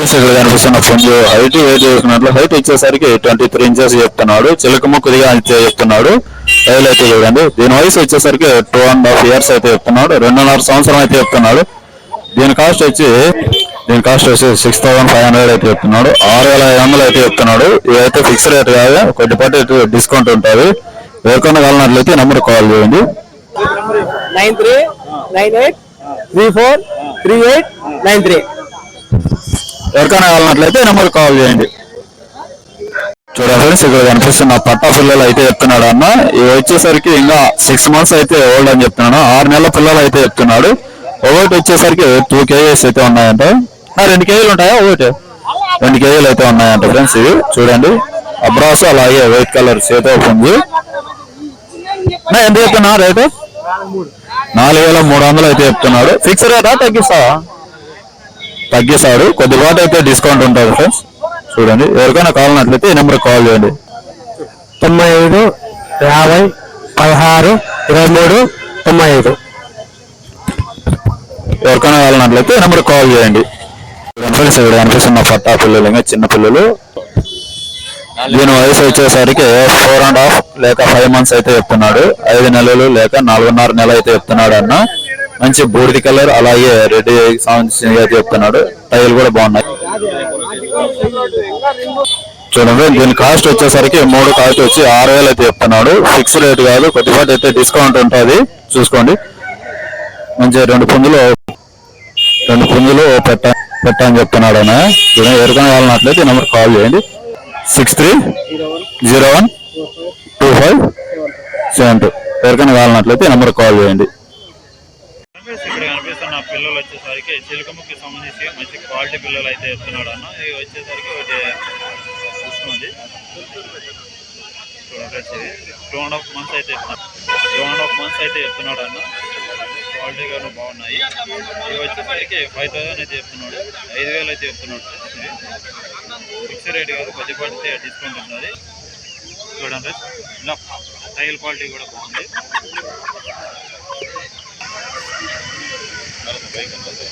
Friends ఇక్కడ కనిపిస్తున్న పుంజు హైట్ వెయిట్ చూసుకున్నట్లు హైట్ వచ్చేసరికి ట్వంటీ త్రీ ఇంచెస్ చెప్తున్నాడు చిలకము కొద్దిగా అంతే చెప్తున్నాడు. టైల్ అయితే చూడండి. దీని వయసు వచ్చేసరికి టూ అండ్ హాఫ్ ఇయర్స్ అయితే చెప్తున్నాడు. రెండున్నర సంవత్సరం అయితే చెప్తున్నాడు. దీని కాస్ట్ వచ్చి దీని కాస్ట్ వచ్చి సిక్స్ థౌసండ్ ఫైవ్ హండ్రెడ్ అయితే చెప్తున్నాడు. ఆరు వేల ఐదు వందలు అయితే చెప్తున్నాడు. ఇదైతే ఫిక్స్ రేట్ కాదు. కొద్దిపాటి డిస్కౌంట్ ఉంటుంది. ఎవరికైనా కావాలన్నట్లయితే నెంబర్ కాల్ చేయండి. Nine three nine eight three four three eight nine three. ఎవరికైనా కావాలన్నట్లయితే నెంబర్ కాల్ చేయండి. చూడండి ఫ్రెండ్స్ ఇక్కడ కనిపిస్తున్న పట్టా పిల్లలు అయితే చెప్తున్నాడు అన్న. ఇవి వచ్చేసరికి ఇంకా సిక్స్ మంత్స్ అయితే ఓల్డ్ అని చెప్తున్నాడు. ఆరు నెలల పిల్లలు అయితే చెప్తున్నాడు. ఒకటి వచ్చేసరికి టూ కేజీస్ అయితే ఉన్నాయంట. రెండు కేజీలు ఉంటాయా ఒకటి రెండు కేజీలు అయితే ఉన్నాయంట ఫ్రెండ్స్ ఇవి. చూడండి. అబ్రాస్ అలాగే వైట్ కలర్ చేతో ఉంది ఎంత చెప్తున్నా రేటు? నాలుగు వేల మూడు వందలు అయితే చెప్తున్నాడు. ఫిక్స్ రేటా తగ్గిస్తావా? తగ్గిస్తాడు. కొద్దిపాటు అయితే డిస్కౌంట్ ఉంటుంది ఫ్రెండ్స్ చూడండి. ఎవరికైనా కావాలన్నట్లయితే ఈ నెంబర్ కాల్ చేయండి. తొంభై ఐదు యాభై పదహారు ఇరవై మూడు తొంభై ఐదు. ఎవరికైనా కావాలన్నట్లయితే ఈ నెంబర్ కాల్ చేయండి. ఫ్రెండ్స్ ఇక్కడ కనిపిస్తున్న పట్టా పిల్లలు ఇంకా చిన్న పిల్లలు. దీని వయసు వచ్చేసరికి ఫోర్ అండ్ హాఫ్ లేక ఫైవ్ మంత్స్ అయితే చెప్తున్నాడు. ఐదు నెలలు లేక నాలుగున్నర నెల అయితే చెప్తున్నాడు అన్న. మంచి బూడిద కలర్ అలాగే రెడ్ సంబంధించి చెప్తున్నాడు. టైల్ కూడా బాగున్నాయి. చూడండి దీని కాస్ట్ వచ్చేసరికి మూడు కాస్ట్ వచ్చి ఆరు వేలు అయితే చెప్తున్నాడు. ఫిక్స్ రేట్ కాదు కొద్దిపాటి అయితే డిస్కౌంట్ ఉంటుంది. చూసుకోండి. మంచి రెండు పుంజులు రెండు పుంజులు పెట్ట పెట్టని చెప్తున్నాడు ఆయన. చూడండి ఎవరికైనా కావాలన్నట్లయితే ఈ నెంబర్ కాల్ చేయండి. Six three zero one two five seven two ఎవరికైనా కావాలన్నట్లయితే ఈ నెంబర్ కాల్ చేయండి. ఇక్కడ కనిపిస్తున్న పిల్లలు వచ్చేసరికి చిలుకముకి సంబంధించి మంచి క్వాలిటీ పిల్లలు అయితే చెప్తున్నాడు అన్న. ఇవి వచ్చేసరికి ఒకటి వస్తుంది టూ అండ్ హాఫ్ మంత్స్ అయితే టూ అండ్ హాఫ్ మంత్స్ అయితే చెప్తున్నాడు అన్న. క్వాలిటీ కానీ బాగున్నాయి. ఇవి వచ్చేసరికి ఫైవ్ థౌసండ్ అయితే చెప్తున్నాడు ఐదు వేలు అయితే చెప్తున్నాడు ఫిక్స్ రేట్ కాదు కొద్ది పడితే డిస్కౌంట్ ఉంటుంది చూడండి. ఇలా టైల్ క్వాలిటీ కూడా బాగుంది.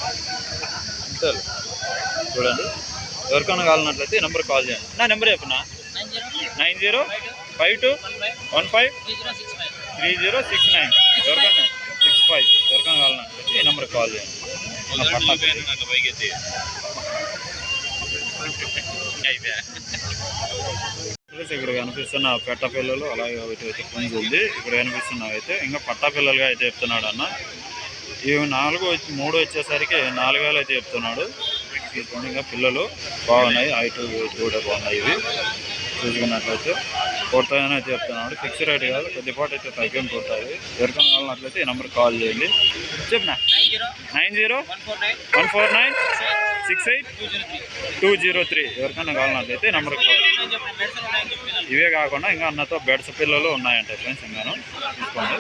అంతే. చూడండి. ఎవరికైనా కావాలన్నట్లయితే ఈ నెంబర్ కాల్ చేయండి. నా నెంబర్ చెప్పనా? Nine zero five two one five three zero six nine. ఎవరికైనా సిక్స్ ఫైవ్. ఎవరికైనా కావాలన్నట్లయితే ఈ నెంబర్ కాల్ చేయండి. ఇక్కడ కనిపిస్తున్న పెట్ట పిల్లలు అలాగే అయితే పుంజు ఉంది. ఇక్కడ కనిపిస్తున్నవి అయితే ఇంకా పట్టా పిల్లలుగా అయితే చెప్తున్నాడు అన్న. ఇవి నాలుగు వచ్చి మూడు వచ్చేసరికి నాలుగు వేలు అయితే చెప్తున్నాడు. ఇంకా పిల్లలు బాగున్నాయి. ఐటు కూడా బాగున్నాయి ఇవి. చూసుకున్నట్లయితే కొడతాయని అయితే చెప్తున్నాడు. ఫిక్స్ రేట్ కాదు కొద్దిపాటు అయితే తగ్గింపు ఉంటుంది ఎవరికైనా కావాలన్నట్లయితే ఈ నెంబర్ కాల్ చేయండి. చెప్పిన? Nine zero? One four nine? Six eight? Two zero three. ఎవరికైనా కావాలన్నట్లయితే ఈ నెంబర్ కాల్ ఇవే కాకుండా ఇంకా అన్నతో బెడ్స్ పిల్లలు ఉన్నాయంట ఫ్రెండ్స్ ఇంకాను. తీసుకోండి.